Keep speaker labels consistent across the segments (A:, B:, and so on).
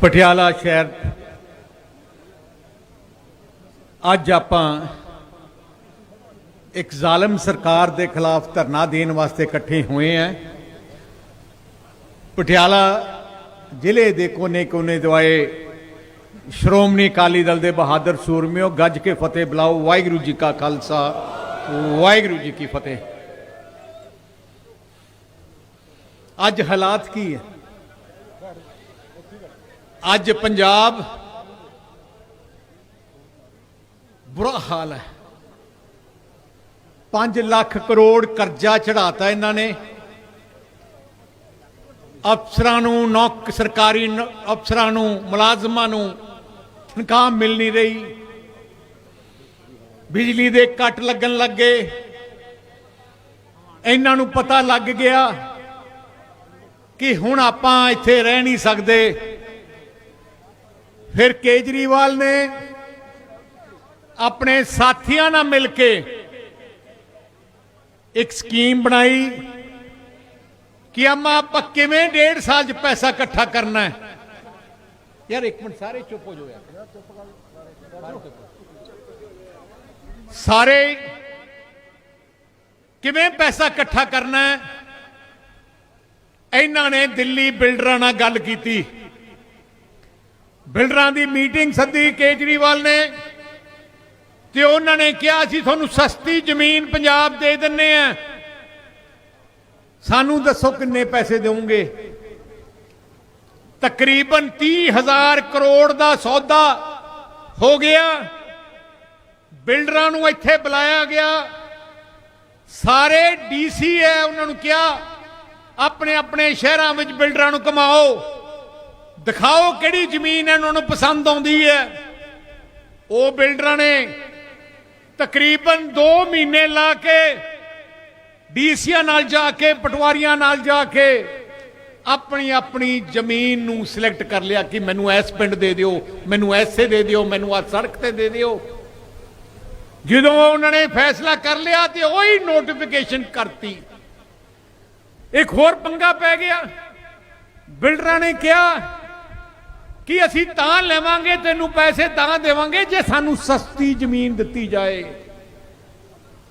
A: ਪਟਿਆਲਾ ਸ਼ਹਿਰ। ਅੱਜ ਆਪਾਂ ਇੱਕ ਜ਼ਾਲਮ ਸਰਕਾਰ ਦੇ ਖਿਲਾਫ ਧਰਨਾ ਦੇਣ ਵਾਸਤੇ ਇਕੱਠੇ ਹੋਏ ਆਂ। ਪਟਿਆਲਾ ਜ਼ਿਲ੍ਹੇ ਦੇ ਕੋਨੇ-ਕੋਨੇ ਦਵਾਏ ਸ਼੍ਰੋਮਣੀ ਅਕਾਲੀ ਦਲ ਦੇ ਬਹਾਦਰ ਸੂਰਮਿਓ, ਗੱਜ ਕੇ ਫਤਿਹ ਬੁਲਾਓ, ਵਾਹਿਗੁਰੂ ਜੀ ਕਾ ਖਾਲਸਾ, ਵਾਹਿਗੁਰੂ ਜੀ ਕੀ ਫਤਿਹ। ਅੱਜ ਹਾਲਾਤ ਕੀ ਹੈ? ਅੱਜ ਪੰਜਾਬ ਬੁਰਾ ਹਾਲ ਹੈ। 5 ਲੱਖ ਕਰੋੜ ਕਰਜ਼ਾ ਚੜਾਤਾ ਇਹਨਾਂ ਨੇ। ਅਫਸਰਾਂ ਨੂੰ ਨੌਕ, ਸਰਕਾਰੀ ਅਫਸਰਾਂ ਨੂੰ, ਮੁਲਾਜ਼ਮਾਂ ਨੂੰ ਤਨਖਾਹ ਮਿਲ ਨਹੀਂ ਰਹੀ। ਬਿਜਲੀ ਦੇ ਕੱਟ ਲੱਗਣ ਲੱਗੇ ਇਹਨਾਂ ਨੂੰ ਪਤਾ ਲੱਗ ਗਿਆ ਕਿ ਹੁਣ ਆਪਾਂ ਇੱਥੇ ਰਹਿ ਨਹੀਂ ਸਕਦੇ। ਫਿਰ ਕੇਜਰੀਵਾਲ ਨੇ ਆਪਣੇ ਸਾਥੀਆਂ ਨਾਲ ਮਿਲ ਕੇ ਇੱਕ ਸਕੀਮ ਬਣਾਈ ਕਿ ਅੰਮਾ ਆਪਾਂ ਕਿਵੇਂ ਡੇਢ ਸਾਲ ਚ ਪੈਸਾ ਇਕੱਠਾ ਕਰਨਾ ਹੈ। ਯਾਰ ਇੱਕ ਮਿੰਟ, ਸਾਰੇ ਚੁੱਪ ਹੋ ਜਾਓ ਯਾਰ। ਸਾਰੇ ਕਿਵੇਂ ਪੈਸਾ ਇਕੱਠਾ ਕਰਨਾ ਹੈ? ਇਹਨਾਂ ਨੇ ਦਿੱਲੀ ਬਿਲਡਰਾਂ ਨਾਲ ਗੱਲ ਕੀਤੀ। ਬਿਲਡਰਾਂ ਦੀ ਮੀਟਿੰਗ ਸੱਦੀ ਕੇਜਰੀਵਾਲ ਨੇ ਤੇ ਉਹਨਾਂ ਨੇ ਕਿਹਾ, ਅਸੀਂ ਤੁਹਾਨੂੰ ਸਸਤੀ ਜ਼ਮੀਨ ਪੰਜਾਬ ਦੇ ਦਿੰਨੇ ਆ। ਸਾਨੂੰ ਦੱਸੋ ਕਿੰਨੇ ਪੈਸੇ ਦੇਵੋਗੇ? ਤਕਰੀਬਨ 30000 ਕਰੋੜ ਦਾ ਸੌਦਾ ਹੋ ਗਿਆ। ਬਿਲਡਰਾਂ ਨੂੰ ਇੱਥੇ ਬੁਲਾਇਆ ਗਿਆ। ਸਾਰੇ ਡੀਸੀ ਹੈ, ਉਹਨਾਂ ਨੂੰ ਕਿਹਾ ਆਪਣੇ ਆਪਣੇ ਸ਼ਹਿਰਾਂ ਵਿੱਚ ਬਿਲਡਰਾਂ ਨੂੰ ਕਮਾਓ। ਦਿਖਾਓ ਕਿਹੜੀ ਜ਼ਮੀਨ ਹੈ, ਉਹਨਾਂ ਨੂੰ ਪਸੰਦ ਆਉਂਦੀ ਹੈ। ਉਹ ਬਿਲਡਰਾਂ ਨੇ ਤਕਰੀਬਨ 2 ਮਹੀਨੇ ਲਾ ਕੇ ਡੀਸੀਆਂ ਨਾਲ ਜਾ ਕੇ, ਪਟਵਾਰੀਆਂ ਨਾਲ ਜਾ ਕੇ ਆਪਣੀ ਆਪਣੀ ਜ਼ਮੀਨ ਨੂੰ ਸਿਲੈਕਟ ਕਰ ਲਿਆ ਕਿ ਮੈਨੂੰ ਇਸ ਪਿੰਡ ਦੇ ਦਿਓ, ਮੈਨੂੰ ਐਸੇ ਦੇ ਦਿਓ, ਮੈਨੂੰ ਆ ਸੜਕ ਤੇ ਦੇ ਦਿਓ। ਜਦੋਂ ਉਹਨਾਂ ਨੇ ਫੈਸਲਾ ਕਰ ਲਿਆ ਤੇ ਉਹੀ ਨੋਟੀਫਿਕੇਸ਼ਨ ਕਰਤੀ। ਇੱਕ ਹੋਰ ਪੰਗਾ ਪੈ ਗਿਆ। ਬਿਲਡਰਾਂ ਨੇ ਕਿਹਾ ਕਿ ਅਸੀਂ ਤਾਂ ਲੈਵਾਂਗੇ, ਤੈਨੂੰ ਪੈਸੇ ਤਾਂ ਦੇਵਾਂਗੇ ਜੇ ਸਾਨੂੰ ਸਸਤੀ ਜ਼ਮੀਨ ਦਿੱਤੀ ਜਾਏ।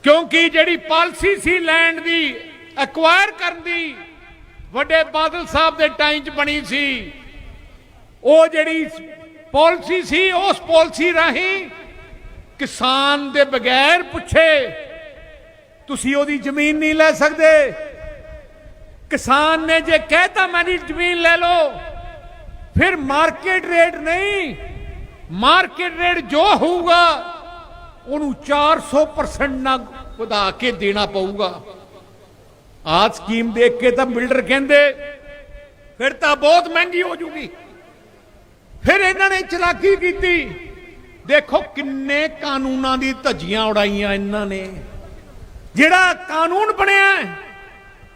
A: ਕਿਉਂਕਿ ਜਿਹੜੀ ਪਾਲਿਸੀ ਸੀ ਲੈਂਡ ਦੀ ਐਕਵਾਇਰ ਕਰਨ ਦੀ, ਵੱਡੇ ਬਾਦਲ ਸਾਹਿਬ ਦੇ ਟਾਈਮ 'ਚ ਬਣੀ ਸੀ, ਉਹ ਜਿਹੜੀ ਪਾਲਿਸੀ ਸੀ, ਉਸ ਪਾਲਿਸੀ ਰਾਹੀਂ ਕਿਸਾਨ ਦੇ ਬਗੈਰ ਪੁੱਛੇ, ਤੁਸੀਂ ਉਹਦੀ ਜ਼ਮੀਨ ਨਹੀਂ ਲੈ ਸਕਦੇ। ਕਿਸਾਨ ਨੇ ਜੇ ਕਹਿਤਾ ਮੇਰੀ ਜ਼ਮੀਨ ਲੈ ਲਓ। ਫਿਰ ਮਾਰਕੀਟ ਰੇਟ ਨਹੀਂ ਮਾਰਕੀਟ ਰੇਟ ਜੋ ਹੋਊਗਾ ਉਹਨੂੰ 400% ਨਾ ਵਧਾ ਕੇ ਦੇਣਾ ਪਊਗਾ ਆ ਸਕੀਮ ਦੇਖ ਕੇ ਤਾਂ ਬਿਲਡਰ ਕਹਿੰਦੇ ਫਿਰ ਤਾਂ ਬਹੁਤ ਮਹਿੰਗੀ ਹੋ ਜੂਗੀ ਫਿਰ ਇਹਨਾਂ ਨੇ ਚਲਾਕੀ ਕੀਤੀ ਦੇਖੋ ਕਿੰਨੇ ਕਾਨੂੰਨਾਂ ਦੀ ਧੱਜੀਆਂ ਉਡਾਈਆਂ ਇਹਨਾਂ ਨੇ ਜਿਹੜਾ ਕਾਨੂੰਨ ਬਣਿਆ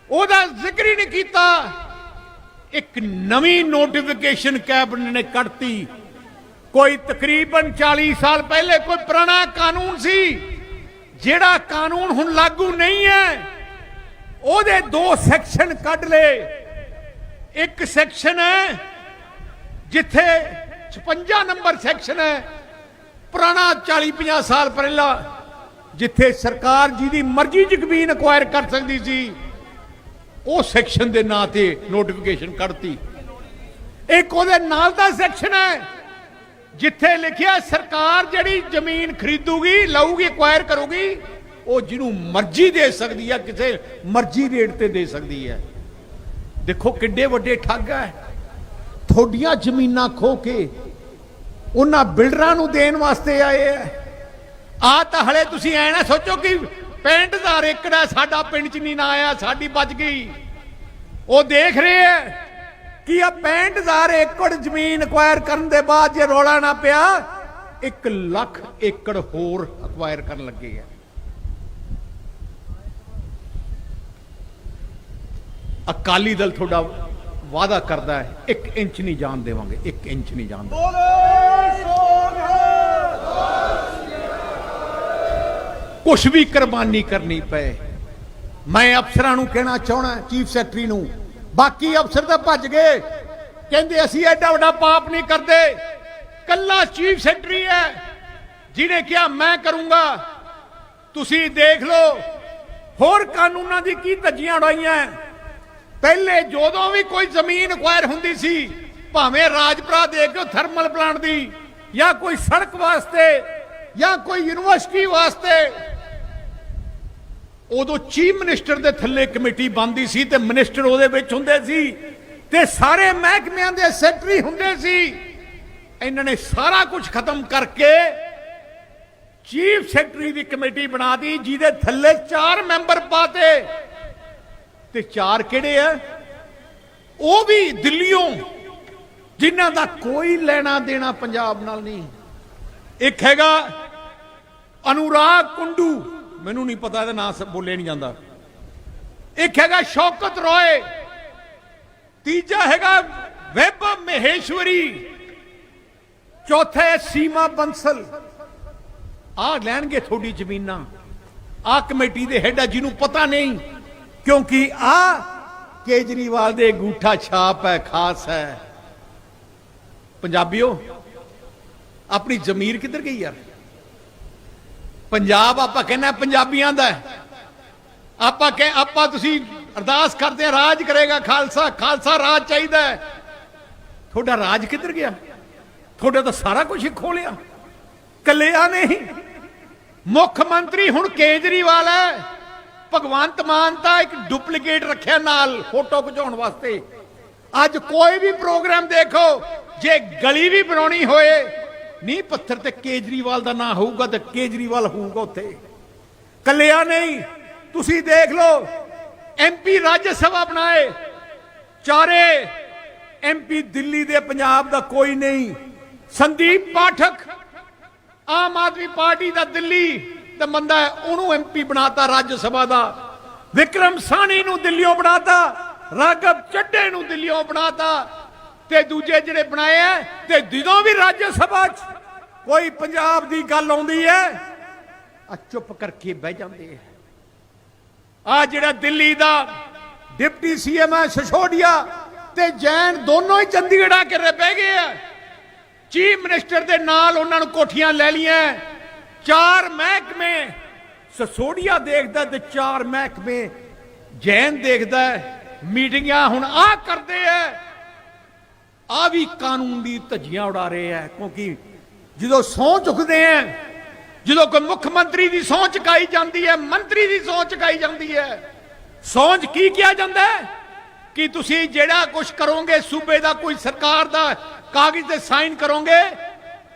A: ਉਹਦਾ ਜ਼ਿਕਰ ਹੀ ਨਹੀਂ ਕੀਤਾ ਇੱਕ ਨਵੀਂ ਨੋਟੀਫਿਕੇਸ਼ਨ ਕੈਬਨਿਟ ਨੇ ਕੱਢਤੀ। ਕੋਈ ਤਕਰੀਬਨ 40 ਸਾਲ ਪਹਿਲੇ ਕੋਈ ਪੁਰਾਣਾ ਕਾਨੂੰਨ ਸੀ, ਜਿਹੜਾ ਕਾਨੂੰਨ ਹੁਣ ਲਾਗੂ ਨਹੀਂ ਹੈ, ਉਹਦੇ ਦੋ ਸੈਕਸ਼ਨ ਕੱਢ ਲਏ। ਇੱਕ ਸੈਕਸ਼ਨ ਹੈ, ਜਿੱਥੇ 56 ਨੰਬਰ ਸੈਕਸ਼ਨ ਹੈ, ਪੁਰਾਣਾ 40 50 ਸਾਲ ਪਹਿਲਾਂ, ਜਿੱਥੇ ਸਰਕਾਰ ਜਿਹਦੀ ਮਰਜ਼ੀ ਜ਼ਮੀਨ ਅਕਵਾਇਰ ਕਰ ਸਕਦੀ ਸੀ। ਉਹ ਸੈਕਸ਼ਨ ਦੇ ਨਾਂ ਤੇ ਨੋਟੀਫਿਕੇਸ਼ਨ ਕੱਢਤੀ। ਇੱਕ ਉਹਦੇ ਨਾਲ ਦਾ ਸੈਕਸ਼ਨ ਹੈ, ਜਿੱਥੇ ਲਿਖਿਆ ਸਰਕਾਰ ਜਿਹੜੀ ਜ਼ਮੀਨ ਖਰੀਦੂਗੀ, ਲਊਗੀ ਐਕਵਾਇਰ ਕਰੂਗੀ, ਉਹ ਜਿਹਨੂੰ ਮਰਜ਼ੀ ਦੇ ਸਕਦੀ ਹੈ, ਕਿਸੇ ਮਰਜ਼ੀ ਰੇਟ ਤੇ ਦੇ ਸਕਦੀ ਹੈ। ਦੇਖੋ ਕਿੱਡੇ ਵੱਡੇ ਠੱਗ ਹੈ। ਥੋਡੀਆਂ ਜ਼ਮੀਨਾਂ ਖੋ ਕੇ ਉਹਨਾਂ ਬਿਲਡਰਾਂ ਨੂੰ ਦੇਣ ਵਾਸਤੇ ਆਏ ਐ ਆ ਤਾਂ ਹਲੇ ਤੁਸੀਂ ਐ ਨਾ ਸੋਚੋ ਕਿ 65000 ਏਕੜ ਹੈ ਸਾਡਾ ਪਿੰਡ ਚ ਨਹੀਂ ਨਾ ਆਇਆ, ਸਾਡੀ ਬਚ ਗਈ। ਉਹ ਦੇਖ ਰਹੇ ਐ ਕਿ ਆ 65000 ਏਕੜ ਜ਼ਮੀਨ ਅਕਵਾਇਰ ਕਰਨ ਦੇ ਬਾਅਦ ਜੇ ਰੋਲਾ ਨਾ ਪਿਆ 1 ਲੱਖ ਏਕੜ ਹੋਰ ਅਕਵਾਇਰ ਕਰਨ ਲੱਗੇ ਆ ਅਕਾਲੀ ਦਲ ਤੁਹਾਡਾ ਵਾਅਦਾ ਕਰਦਾ ਹੈ 1 ਇੰਚ ਨਹੀਂ ਜਾਣ ਦੇਵਾਂਗੇ 1 ਇੰਚ ਨਹੀਂ ਜਾਣ ਦੇਵਾਂਗੇ। ਕੁਝ ਵੀ ਕੁਰਬਾਨੀ ਕਰਨੀ ਪਏ। ਮੈਂ ਅਫਸਰਾਂ ਨੂੰ ਕਹਿਣਾ ਚਾਹਣਾ ਚੀਫ ਸੈਕਟਰੀ ਨੂੰ। ਬਾਕੀ ਅਫਸਰ ਤਾਂ ਭੱਜ ਗਏ। ਕਹਿੰਦੇ, ਅਸੀਂ ਐਡਾ ਵੱਡਾ ਪਾਪ ਨਹੀਂ ਕਰਦੇ। ਕੱਲਾ ਚੀਫ ਸੈਕਟਰੀ ਹੈ, ਜਿਹਨੇ ਕਿਹਾ, ਮੈਂ ਕਰੂੰਗਾ। ਤੁਸੀਂ ਦੇਖ ਲਓ, ਹੋਰ ਕਾਨੂੰਨਾਂ ਦੀ ਕੀ ਧੱਜੀਆਂ ਉਡਾਈਆਂ ਪਹਿਲੇ ਜਦੋਂ ਵੀ ਕੋਈ ਜ਼ਮੀਨ ਅਕਵਾਇਰ ਹੁੰਦੀ ਸੀ, ਭਾਵੇਂ ਰਾਜਪੁਰਾ ਦੇਖ ਲਓ ਥਰਮਲ ਪਲਾਂਟ ਦੀ, ਜਾਂ ਕੋਈ ਸੜਕ ਵਾਸਤੇ, ਜਾਂ ਕੋਈ ਯੂਨੀਵਰਸਿਟੀ ਵਾਸਤੇ ਉਦੋਂ ਚੀਫ ਮਿਨਿਸਟਰ ਦੇ ਥੱਲੇ ਕਮੇਟੀ ਬਣਦੀ ਸੀ ਤੇ ਮਿਨਿਸਟਰ ਉਹਦੇ ਵਿੱਚ ਹੁੰਦੇ ਸੀ ਤੇ ਸਾਰੇ ਮਹਿਕਮਿਆਂ ਦੇ ਸੈਕਟਰੀ ਹੁੰਦੇ ਸੀ। ਇਹਨਾਂ ਨੇ ਸਾਰਾ ਕੁਝ ਖਤਮ ਕਰਕੇ ਚੀਫ ਸੈਕਟਰੀ ਦੀ ਕਮੇਟੀ ਬਣਾ ਦੀ, ਜਿਹਦੇ ਥੱਲੇ ਚਾਰ ਮੈਂਬਰ ਪਾਤੇ। ਤੇ ਚਾਰ ਕਿਹੜੇ ਆ? ਉਹ ਵੀ ਦਿੱਲੀੋਂ ਜਿਨ੍ਹਾਂ ਦਾ ਕੋਈ ਲੈਣਾ ਦੇਣਾ ਪੰਜਾਬ ਨਾਲ ਨਹੀਂ। ਇੱਕ ਹੈਗਾ ਅਨੁਰਾਗ ਕੁੰਡੂ। ਮੈਨੂੰ ਨਹੀਂ ਪਤਾ, ਇਹਦਾ ਨਾਮ ਬੋਲਿਆ ਨਹੀਂ ਜਾਂਦਾ। ਇੱਕ ਹੈਗਾ ਸ਼ੌਕਤ ਰੋਏ, ਤੀਜਾ ਹੈਗਾ ਵੈਬ ਮਹੇਸ਼ਵਰੀ, ਚੌਥਾ ਹੈ ਸੀਮਾ ਬੰਸਲ। ਆ ਲੈਣਗੇ ਤੁਹਾਡੀ ਜ਼ਮੀਨਾਂ। ਆ ਕਮੇਟੀ ਦੇ ਹੈਡ ਆ, ਜਿਹਨੂੰ ਪਤਾ ਨਹੀਂ, ਕਿਉਂਕਿ ਆ ਕੇਜਰੀਵਾਲ ਦੇ ਗੂਠਾ ਛਾਪ ਹੈ, ਖਾਸ ਹੈ। ਪੰਜਾਬੀਓ, ਆਪਣੀ ਜ਼ਮੀਰ ਕਿੱਧਰ ਗਈ ਯਾਰ? ਪੰਜਾਬ ਆਪਾਂ ਕਹਿੰਦੇ ਪੰਜਾਬੀਆਂ ਦਾ ਆਪਾਂ ਕਹ, ਆਪਾਂ ਤੁਸੀਂ ਅਰਦਾਸ ਕਰਦੇ ਆ ਰਾਜ ਕਰੇਗਾ ਖਾਲਸਾ ਖਾਲਸਾ ਰਾਜ ਚਾਹੀਦਾ ਤੁਹਾਡਾ ਰਾਜ ਕਿੱਧਰ ਗਿਆ? ਤੁਹਾਡਾ ਤਾਂ ਸਾਰਾ ਕੁਝ ਹੀ ਖੋਲਿਆ। ਕੱਲਿਆ ਨਹੀਂ। ਮੁੱਖ ਮੰਤਰੀ ਹੁਣ ਕੇਜਰੀਵਾਲ ਹੈ। ਭਗਵੰਤ ਮਾਨ ਤਾਂ ਇੱਕ ਡੁਪਲੀਕੇਟ ਰੱਖਿਆ ਨਾਲ ਫੋਟੋ ਖਿਚਾਉਣ ਵਾਸਤੇ। ਅੱਜ ਕੋਈ ਵੀ ਪ੍ਰੋਗਰਾਮ ਦੇਖੋ, ਜੇ ਗਲੀ ਵੀ ਬਣਾਉਣੀ ਹੋਏ ਨੀਂਹ ਪੱਥਰ ਤੇ ਕੇਜਰੀਵਾਲ ਦਾ ਨਾਂ ਹੋਊਗਾ ਤੇ ਕੇਜਰੀਵਾਲ ਹੋਊਗਾ ਉੱਥੇ। ਕੱਲਿਆ ਨਹੀਂ, ਤੁਸੀਂ ਦੇਖ ਲਓ ਐਮਪੀ ਰਾਜ ਸਭਾ ਬਣਾਏ। ਚਾਰੇ ਐਮਪੀ ਦਿੱਲੀ ਦੇ ਪੰਜਾਬ ਦਾ ਕੋਈ ਨਹੀਂ। ਸੰਦੀਪ ਪਾਠਕ, ਆਮ ਆਦਮੀ ਪਾਰਟੀ ਦਾ ਦਿੱਲੀ, ਤੇ ਬੰਦਾ ਹੈ, ਉਹਨੂੰ ਐਮਪੀ ਬਣਾਤਾ ਰਾਜ ਸਭਾ ਦਾ। ਵਿਕਰਮ ਸਾਣੀ ਨੂੰ ਦਿੱਲੀੋਂ ਬਣਾਤਾ ਰਾਗਵ ਚੱਡੇ ਨੂੰ ਦਿੱਲੀੋਂ ਬਣਾਤਾ। ਤੇ ਦੂਜੇ ਜਿਹੜੇ ਬਣਾਏ ਆ, ਤੇ ਜਦੋਂ ਵੀ ਰਾਜ ਸਭਾ 'ਚ ਕੋਈ ਪੰਜਾਬ ਦੀ ਗੱਲ ਆਉਂਦੀ ਹੈ ਆ ਚੁੱਪ ਕਰਕੇ ਬਹਿ ਜਾਂਦੇ ਆ। ਆ ਜਿਹੜਾ ਦਿੱਲੀ ਦਾ ਡਿਪਟੀ ਸੀਐਮ ਹੈ ਸ਼ਸ਼ੋਡੀਆ ਤੇ ਜੈਨ ਦੋਨੋਂ ਹੀ ਚੰਡੀਗੜ੍ਹ ਆ ਕੇ ਬਹਿ ਗਏ ਆ। ਚੀਫ ਮਿਨਿਸਟਰ ਦੇ ਨਾਲ ਉਹਨਾਂ ਨੂੰ ਕੋਠੀਆਂ ਲੈ ਲੀਆਂ ਚਾਰ ਮਹਿਕਮੇ ਸਸੋਡੀਆ ਦੇਖਦਾ ਤੇ ਚਾਰ ਮਹਿਕਮੇ, ਜੈਨ ਦੇਖਦਾ, ਮੀਟਿੰਗਾਂ ਹੁਣ ਆ ਕਰਦੇ ਆ। ਆ ਵੀ ਕਾਨੂੰਨ ਦੀ ਧੱਜੀਆਂ ਉਡਾ ਰਹੇ ਆ ਕਿਉਂਕਿ ਜਦੋਂ ਸਹੁੰ ਚੁੱਕਦੇ ਆ ਜਦੋਂ ਕੋਈ ਮੁੱਖ ਮੰਤਰੀ ਦੀ ਸਹੁੰ ਚੁਕਾਈ ਜਾਂਦੀ ਹੈ ਮੰਤਰੀ ਦੀ ਸਹੁੰ ਚੁਕਾਈ ਜਾਂਦੀ ਹੈ ਸਹੁੰ ਕੀ ਕਿਹਾ ਜਾਂਦਾ ਹੈ ਕਿ ਤੁਸੀਂ ਜਿਹੜਾ ਕੁਝ ਕਰੋਗੇ, ਸੂਬੇ ਦਾ ਕੋਈ ਸਰਕਾਰ ਦਾ ਕਾਗਜ਼ ਤੇ ਸਾਈਨ ਕਰੋਗੇ,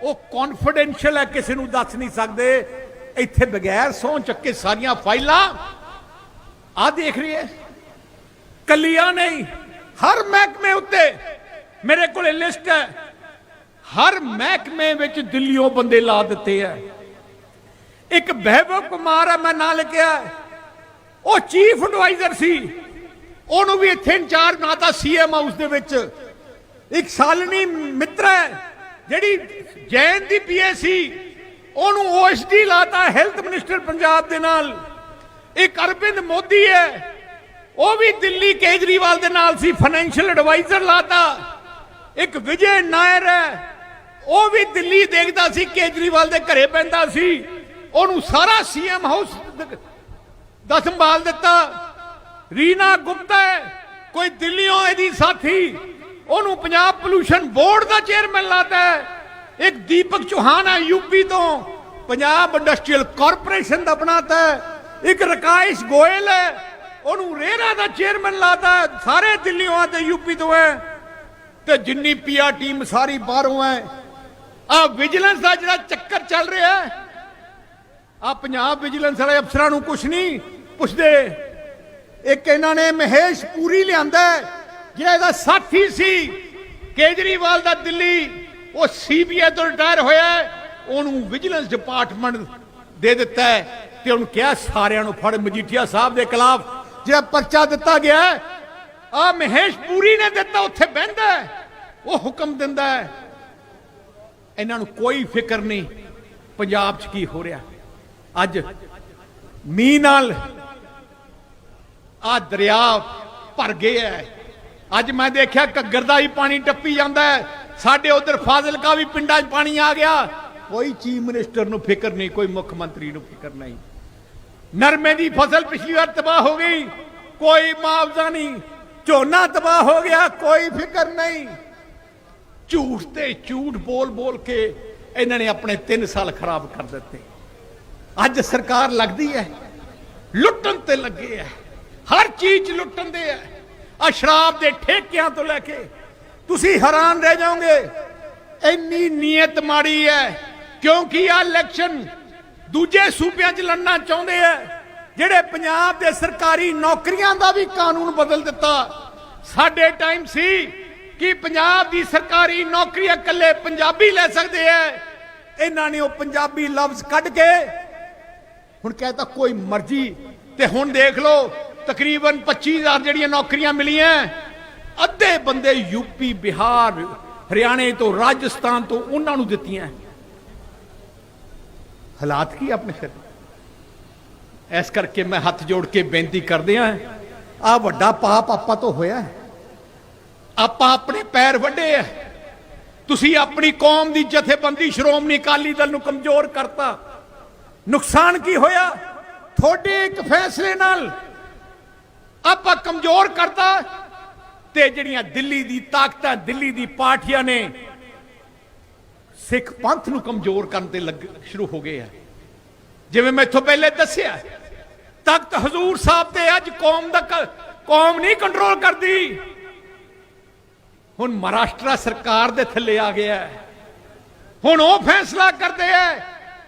A: ਉਹ ਕੌਨਫੀਡੈਂਸ਼ੀਅਲ ਹੈ ਕਿਸੇ ਨੂੰ ਦੱਸ ਨਹੀਂ ਸਕਦੇ। ਇੱਥੇ ਬਗੈਰ ਸਹੁੰ ਚੱਕੇ ਸਾਰੀਆਂ ਫਾਈਲਾਂ ਆ ਦੇਖ ਰਹੀ ਹੈ ਕੱਲੀਆਂ ਨਹੀਂ, ਹਰ ਮਹਿਕਮੇ ਉੱਤੇ ਮੇਰੇ ਕੋਲ ਲਿਸਟ ਹੈ। ਹਰ ਮਹਿਕਮੇ ਵਿੱਚ ਦਿੱਲੀੋਂ ਬੰਦੇ ਲਾ ਦਿੱਤੇ ਆ ਇੱਕ ਬਹਿਬਵ ਕੁਮਾਰ ਆ ਮੈਂ ਨਾਂ ਲਿਖਿਆ ਉਹ ਚੀਫ ਐਡਵਾਈਜ਼ਰ ਸੀ। ਉਹਨੂੰ ਵੀ ਇੱਥੇ ਇੰਚਾਰਜ ਬਣਾਤਾ ਸੀਐਮ ਹਾਊਸ ਦੇ ਵਿੱਚ। ਇੱਕ ਸਾਲਨੀ ਮਿੱਤਰ ਹੈ, ਜਿਹੜੀ ਜੈਨ ਦੀ ਪੀਏ ਸੀ। ਉਹਨੂੰ ਓਐਸਡੀ ਲਾਤਾ ਹੈਲਥ ਮਿਨਿਸਟਰ ਪੰਜਾਬ ਦੇ ਨਾਲ। ਇੱਕ ਅਰਵਿੰਦ ਮੋਦੀ ਹੈ। ਉਹ ਵੀ ਦਿੱਲੀ ਕੇਜਰੀਵਾਲ ਦੇ ਨਾਲ ਸੀ ਫਾਈਨੈਂਸ਼ੀਅਲ ਐਡਵਾਈਜ਼ਰ ਲਾਤਾ। ਇੱਕ ਵਿਜੇ ਨਾਇਰ ਹੈ। ਉਹ ਵੀ ਦਿੱਲੀ ਦੇਖਦਾ ਸੀ, ਕੇਜਰੀਵਾਲ ਦੇ ਘਰੇ ਪੈਂਦਾ ਸੀ। ਉਹਨੂੰ ਸਾਰਾ ਸੀਐਮ ਹਾਊਸ ਦਾ ਸੰਭਾਲ ਦਿੱਤਾ। ਰੀਨਾ ਗੁਪਤਾ ਕੋਈ ਦਿੱਲੀੋਂ ਇਹਦੀ ਸਾਥੀ। ਉਹਨੂੰ ਪੰਜਾਬ ਪੋਲੂਸ਼ਨ ਬੋਰਡ ਦਾ ਚੇਅਰਮੈਨ ਲਾਤਾ ਹੈ। ਇੱਕ ਦੀਪਕ ਚੌਹਾਨ ਹੈ ਯੂਪੀ ਤੋਂ। ਪੰਜਾਬ ਇੰਡਸਟਰੀਅਲ ਕਾਰਪੋਰੇਸ਼ਨ ਦਾ ਬਣਾਤਾ ਹੈ। ਇੱਕ ਰਕਾਇਸ਼ ਗੋਇਲ ਹੈ, ਉਹਨੂੰ ਰੇਰਾ ਦਾ ਚੇਅਰਮੈਨ ਲਾਤਾ ਸਾਰੇ ਦਿੱਲੀੋਂ ਆ ਤੇ ਯੂਪੀ ਤੋਂ ਹੈ। ਤੇ ਜਿੰਨੀ ਪੀਆਰ ਟੀਮ ਸਾਰੀ ਬਾਹਰੋਂ ਹੈ ਆ ਵਿਜੀਲੈਂਸ ਦਾ ਜਿਹੜਾ ਚੱਕਰ ਚੱਲ ਰਿਹਾ ਹੈ ਆ ਪੰਜਾਬ ਵਿਜੀਲੈਂਸ ਵਾਲੇ ਅਫਸਰਾਂ ਨੂੰ ਕੁਝ ਨਹੀਂ ਪੁੱਛਦੇ। ਇੱਕ ਇਹਨਾਂ ਨੇ ਮਹੇਸ਼ ਪੂਰੀ ਲਿਆਂਦਾ ਜਿਹੜਾ ਇਹਦਾ ਸਾਥੀ ਸੀ, ਕੇਜਰੀਵਾਲ ਦਾ ਦਿੱਲੀ, ਉਹ ਸੀਬੀਆਈ ਤੋਂ ਰਿਟਾਇਰ ਹੋਇਆ ਉਹਨੂੰ ਵਿਜੀਲੈਂਸ ਡਿਪਾਰਟਮੈਂਟ ਦੇ ਦਿੱਤਾ ਤੇ ਉਹਨੂੰ ਕਿਹਾ ਸਾਰਿਆਂ ਨੂੰ ਫੜ ਮਜੀਠੀਆ ਸਾਹਿਬ ਦੇ ਖਿਲਾਫ, ਜਿਹੜਾ ਪਰਚਾ ਦਿੱਤਾ ਗਿਆ ਆ ਮਹੇਸ਼ ਪੂਰੀ ਨੇ ਦਿੱਤਾ, ਉੱਥੇ ਬਹਿੰਦਾ ਉਹ ਹੁਕਮ ਦਿੰਦਾ ਹੈ, ਇਹਨਾਂ ਨੂੰ ਕੋਈ ਫਿਕਰ ਨਹੀਂ, ਪੰਜਾਬ 'ਚ ਕੀ ਹੋ ਰਿਹਾ। ਅੱਜ ਮੀਂਹ ਨਾਲ ਆ ਦਰਿਆ ਭਰ ਗਏ ਐ ਅੱਜ ਮੈਂ ਦੇਖਿਆ ਘੱਗਰ ਦਾ ਹੀ ਪਾਣੀ ਟੱਪੀ ਜਾਂਦਾ ਹੈ। ਸਾਡੇ ਉਧਰ ਫਾਜ਼ਿਲਕਾ ਵੀ ਪਿੰਡਾਂ 'ਚ ਪਾਣੀ ਆ ਗਿਆ। ਕੋਈ ਚੀਫ ਮਿਨਿਸਟਰ ਨੂੰ ਫਿਕਰ ਨਹੀਂ, ਕੋਈ ਮੁੱਖ ਮੰਤਰੀ ਨੂੰ ਫਿਕਰ ਨਹੀਂ। ਨਰਮੇ ਦੀ ਫਸਲ ਪਿਛਲੀ ਵਾਰ ਤਬਾਹ ਹੋ ਗਈ, ਕੋਈ ਮੁਆਵਜ਼ਾ ਨਹੀਂ। ਝੋਨਾ ਤਬਾਹ ਹੋ ਗਿਆ, ਕੋਈ ਫਿਕਰ ਨਹੀਂ। ਝੂਠ ਤੇ ਝੂਠ ਬੋਲ ਬੋਲ ਕੇ ਇਹਨਾਂ ਨੇ ਆਪਣੇ 3 ਸਾਲ ਖਰਾਬ ਕਰ ਦਿੱਤੇ। ਅੱਜ ਸਰਕਾਰ ਲੱਗਦੀ ਹੈ, ਲੁੱਟਣ ਤੇ ਲੱਗੇ ਹੈ, ਹਰ ਚੀਜ਼ ਲੁੱਟਣ ਦੇ ਹੈ। ਆ ਸ਼ਰਾਬ ਦੇ ਠੇਕਿਆਂ ਤੋਂ ਲੈ ਕੇ ਤੁਸੀਂ ਹੈਰਾਨ ਰਹਿ ਜਾਓਗੇ, ਇੰਨੀ ਨੀਅਤ ਮਾੜੀ ਹੈ, ਕਿਉਂਕਿ ਆ ਇਲੈਕਸ਼ਨ ਦੂਜੇ ਸੂਬਿਆਂ 'ਚ ਲੜਨਾ ਚਾਹੁੰਦੇ ਆ ਜਿਹੜੇ ਪੰਜਾਬ ਦੇ ਸਰਕਾਰੀ ਨੌਕਰੀਆਂ ਦਾ ਵੀ ਕਾਨੂੰਨ ਬਦਲ ਦਿੱਤਾ। ਸਾਡੇ ਟਾਈਮ ਸੀ ਕਿ ਪੰਜਾਬ ਦੀ ਸਰਕਾਰੀ ਨੌਕਰੀ ਇਕੱਲੇ ਪੰਜਾਬੀ ਲੈ ਸਕਦੇ ਐ। ਇਹਨਾਂ ਨੇ ਉਹ ਪੰਜਾਬੀ ਲਫ਼ਜ਼ ਕੱਢ ਕੇ ਹੁਣ ਕਹਿੰਦਾ ਕੋਈ ਮਰਜ਼ੀ। ਤੇ ਹੁਣ ਦੇਖ ਲਓ, ਤਕਰੀਬਨ 25000 ਜਿਹੜੀਆਂ ਨੌਕਰੀਆਂ ਮਿਲੀਆਂ ਅੱਧੇ ਬੰਦੇ ਯੂਪੀ ਬਿਹਾਰ, ਹਰਿਆਣੇ ਤੋਂ, ਰਾਜਸਥਾਨ ਤੋਂ ਉਹਨਾਂ ਨੂੰ ਦਿੱਤੀਆਂ ਹਾਲਾਤ ਕੀ ਆਪਣੇ ਫਿਰ ਇਸ ਕਰਕੇ ਮੈਂ ਹੱਥ ਜੋੜ ਕੇ ਬੇਨਤੀ ਕਰਦੇ ਆ ਆ ਵੱਡਾ ਪਾਪ ਆਪਾਂ ਤੋਂ ਹੋਇਆ ਆਪਾਂ ਆਪਣੇ ਪੈਰ ਵੱਢੇ ਆ ਤੁਸੀਂ ਆਪਣੀ ਕੌਮ ਦੀ ਜਥੇਬੰਦੀ ਸ਼੍ਰੋਮਣੀ ਅਕਾਲੀ ਦਲ ਨੂੰ ਕਮਜ਼ੋਰ ਕਰਤਾ। ਨੁਕਸਾਨ ਕੀ ਹੋਇਆ? ਤੁਹਾਡੇ ਇੱਕ ਫੈਸਲੇ ਨਾਲ ਆਪਾਂ ਕਮਜ਼ੋਰ ਕਰਤਾ। ਤੇ ਜਿਹੜੀਆਂ ਦਿੱਲੀ ਦੀ ਤਾਕਤਾਂ, ਦਿੱਲੀ ਦੀ ਪਾਰਟੀਆਂ ਨੇ ਸਿੱਖ ਪੰਥ ਨੂੰ ਕਮਜ਼ੋਰ ਕਰਨ ਤੇ ਲੱਗ ਸ਼ੁਰੂ ਹੋ ਗਏ ਆ ਜਿਵੇਂ ਮੈਂ ਇੱਥੋਂ ਪਹਿਲੇ ਦੱਸਿਆ ਤਖਤ ਹਜ਼ੂਰ ਸਾਹਿਬ ਤੇ ਅੱਜ ਕੌਮ ਦਾ ਕੌਮ ਨਹੀਂ ਕੰਟਰੋਲ ਕਰਦੀ। ਹੁਣ ਮਹਾਰਾਸ਼ਟਰ ਸਰਕਾਰ ਦੇ ਥੱਲੇ ਆ ਗਿਆ ਹੈ। ਹੁਣ ਉਹ ਫੈਸਲਾ ਕਰਦੇ ਐ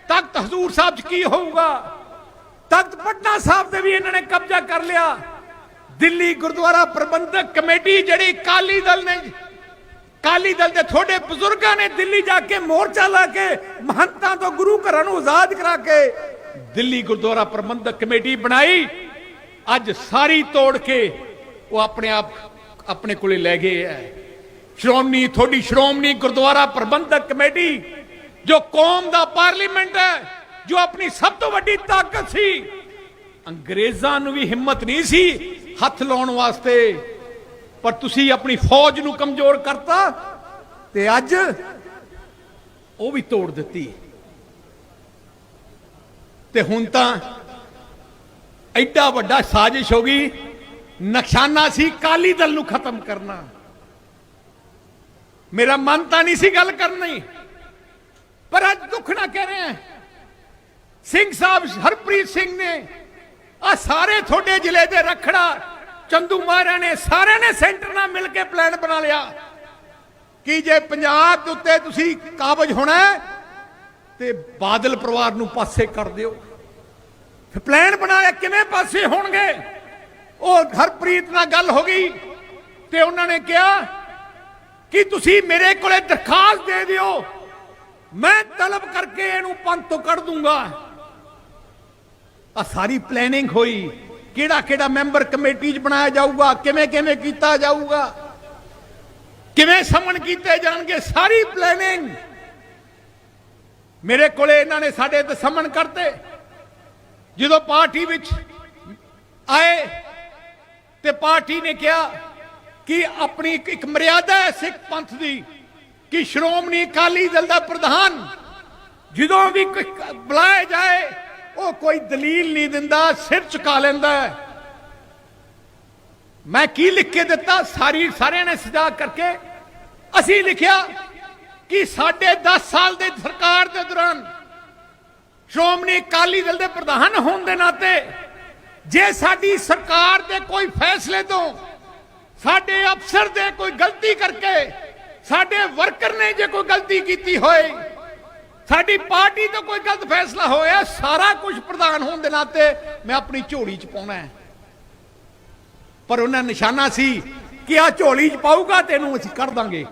A: ਤਖਤ ਹਜ਼ੂਰ ਸਾਹਿਬ 'ਚ ਕੀ ਹੋਊਗਾ? ਤਖਤ ਪਟਨਾ ਸਾਹਿਬ ਤੇ ਵੀ ਇਹਨਾਂ ਨੇ ਕਬਜ਼ਾ ਕਰ ਲਿਆ। ਦਿੱਲੀ ਗੁਰਦੁਆਰਾ ਪ੍ਰਬੰਧਕ ਕਮੇਟੀ ਜਿਹੜੀ ਕਾਲੀ ਦਲ ਨੇ ਕਾਲੀ ਦਲ ਦੇ ਥੋੜੇ ਬਜ਼ੁਰਗਾਂ ਨੇ ਦਿੱਲੀ ਜਾ ਕੇ ਮੋਰਚਾ ਲਾ ਕੇ ਮਹੰਤਾਂ ਤੋਂ ਗੁਰੂ ਘਰਾਂ ਨੂੰ ਆਜ਼ਾਦ ਕਰਾ ਕੇ ਦਿੱਲੀ ਗੁਰਦੁਆਰਾ ਪ੍ਰਬੰਧਕ ਕਮੇਟੀ ਬਣਾਈ। ਅੱਜ ਸਾਰੀ ਤੋੜ ਕੇ ਉਹ ਆਪਣੇ ਆਪ ਆਪਣੇ ਕੋਲੇ ਲੈ ਗਏ ਐ। ਸ਼੍ਰੋਮਣੀ ਥੋੜੀ ਸ਼੍ਰੋਮਣੀ ਗੁਰਦੁਆਰਾ ਪ੍ਰਬੰਧਕ ਕਮੇਟੀ, ਜੋ ਕੌਮ ਦਾ ਪਾਰਲੀਮੈਂਟ ਹੈ ਜੋ ਆਪਣੀ ਸਭ ਤੋਂ ਵੱਡੀ ਤਾਕਤ ਸੀ। ਅੰਗਰੇਜ਼ਾਂ ਨੂੰ ਵੀ ਹਿੰਮਤ ਨਹੀਂ ਸੀ ਹੱਥ ਲਾਉਣ ਵਾਸਤੇ, ਪਰ ਤੁਸੀਂ ਆਪਣੀ ਫੌਜ ਨੂੰ ਕਮਜ਼ੋਰ ਕਰਤਾ ਤੇ ਅੱਜ ਉਹ ਵੀ ਤੋੜ ਦਿੱਤੀ। ਤੇ ਹੁਣ ਤਾਂ ਐਡਾ ਵੱਡਾ ਸਾਜ਼ਿਸ਼ ਹੋ ਗਈ। ਨਕਸ਼ਾਨਾ ਸੀ ਕਾਲੀ ਦਲ ਨੂੰ ਖਤਮ ਕਰਨਾ। ਮੇਰਾ ਮਨ ਤਾਂ ਨਹੀਂ ਸੀ ਗੱਲ ਕਰਨੀ ਪਰ ਅੱਜ ਦੁੱਖ ਨਾ ਕਹਿ ਰਹੇ ਹਾਂ। ਸਿੰਘ ਸਾਹਿਬ ਹਰਪ੍ਰੀਤ ਸਿੰਘ ਨੇ ਆ ਸਾਰੇ ਤੁਹਾਡੇ ਜ਼ਿਲ੍ਹੇ ਦੇ ਰਖੜਾ, ਚੰਦੂ ਮਹਾਰਾ ਨੇ, ਸਾਰਿਆਂ ਨੇ ਸੈਂਟਰ ਨਾਲ ਮਿਲ ਕੇ ਪਲਾਨ ਬਣਾ ਲਿਆ। ਕਿ ਜੇ ਪੰਜਾਬ ਦੇ ਉੱਤੇ ਤੁਸੀਂ ਕਾਬਜ ਹੋਣਾ ਤੇ ਬਾਦਲ ਪਰਿਵਾਰ ਨੂੰ ਪਾਸੇ ਕਰ ਦਿਓ। ਫਿਰ ਪਲਾਨ ਬਣਾਇਆ ਕਿਵੇਂ ਪਾਸੇ ਹੋਣਗੇ? ਉਹ ਹਰਪ੍ਰੀਤ ਨਾਲ ਗੱਲ ਹੋ ਗਈ ਤੇ ਉਹਨਾਂ ਨੇ ਕਿਹਾ ਕਿ ਤੁਸੀਂ ਮੇਰੇ ਕੋਲੇ ਦਰਖਾਸਤ ਦੇ ਦਿਓ। ਮੈਂ ਤਲਬ ਕਰਕੇ ਇਹਨੂੰ ਪੰਥ ਤੋਂ ਕੱਢ ਦੂੰਗਾ। ਆ ਸਾਰੀ ਪਲੈਨਿੰਗ ਹੋਈ। ਕਿਹੜਾ ਕਿਹੜਾ ਮੈਂਬਰ ਕਮੇਟੀ 'ਚ ਬਣਾਇਆ ਜਾਊਗਾ? ਕਿਵੇਂ ਕਿਵੇਂ ਕੀਤਾ ਜਾਊਗਾ? ਕਿਵੇਂ ਸਮਨ ਕੀਤੇ ਜਾਣਗੇ? ਸਾਰੀ ਪਲੈਨਿੰਗ ਮੇਰੇ ਕੋਲੇ ਇਹਨਾਂ ਨੇ ਸਾਡੇ ਤੇ ਕਰਤੇ। ਜਦੋਂ ਪਾਰਟੀ ਵਿੱਚ ਆਏ ਤੇ ਪਾਰਟੀ ਨੇ ਕਿਹਾ ਕਿ ਆਪਣੀ ਇੱਕ- ਮਰਿਆਦਾ ਹੈ ਸਿੱਖ ਪੰਥ ਦੀ ਕਿ ਸ਼੍ਰੋਮਣੀ ਅਕਾਲੀ ਦਲ ਦਾ ਪ੍ਰਧਾਨ ਜਦੋਂ ਵੀ ਕੋਈ ਬੁਲਾਇਆ ਜਾਏ, ਉਹ ਕੋਈ ਦਲੀਲ ਨਹੀਂ ਦਿੰਦਾ, ਸਿਰ ਝੁਕਾ ਲੈਂਦਾ ਹੈ। ਮੈਂ ਕੀ ਲਿਖ ਕੇ ਦਿੱਤਾ? ਸਾਰੀ ਸਾਰਿਆਂ ਨੇ ਸਜਾ ਕਰਕੇ ਅਸੀਂ ਲਿਖਿਆ ਕਿ ਸਾਡੇ 10 ਸਾਲ ਦੇ ਸਰਕਾਰ ਦੇ ਦੌਰਾਨ ਸ਼੍ਰੋਮਣੀ ਅਕਾਲੀ ਦਲ ਦੇ ਪ੍ਰਧਾਨ ਹੋਣ ਦੇ ਨਾਤੇ ਜੇ ਸਾਡੀ ਸਰਕਾਰ ਦੇ ਕੋਈ ਫੈਸਲੇ ਤੋਂ ਸਾਡੇ ਅਫਸਰ ਦੇ ਕੋਈ ਗਲਤੀ ਕਰਕੇ ਸਾਡੇ ਵਰਕਰ ਨੇ ਜੇ ਕੋਈ ਗਲਤੀ ਕੀਤੀ ਹੋਏ, ਸਾਡੀ ਪਾਰਟੀ ਤੋਂ ਕੋਈ ਗਲਤ ਫੈਸਲਾ ਹੋਇਆ, ਸਾਰਾ ਕੁਝ ਪ੍ਰਧਾਨ ਹੋਣ ਦੇ ਨਾਤੇ ਮੈਂ ਆਪਣੀ ਝੋਲੀ 'ਚ ਪਾਉਣਾ ਹੈ। ਪਰ ਉਹਨਾਂ ਨਿਸ਼ਾਨਾ ਸੀ ਕਿ ਆ ਝੋਲੀ 'ਚ ਪਾਊਗਾ ਤੈਨੂੰ ਅਸੀਂ ਕਰ ਦਾਂਗੇ।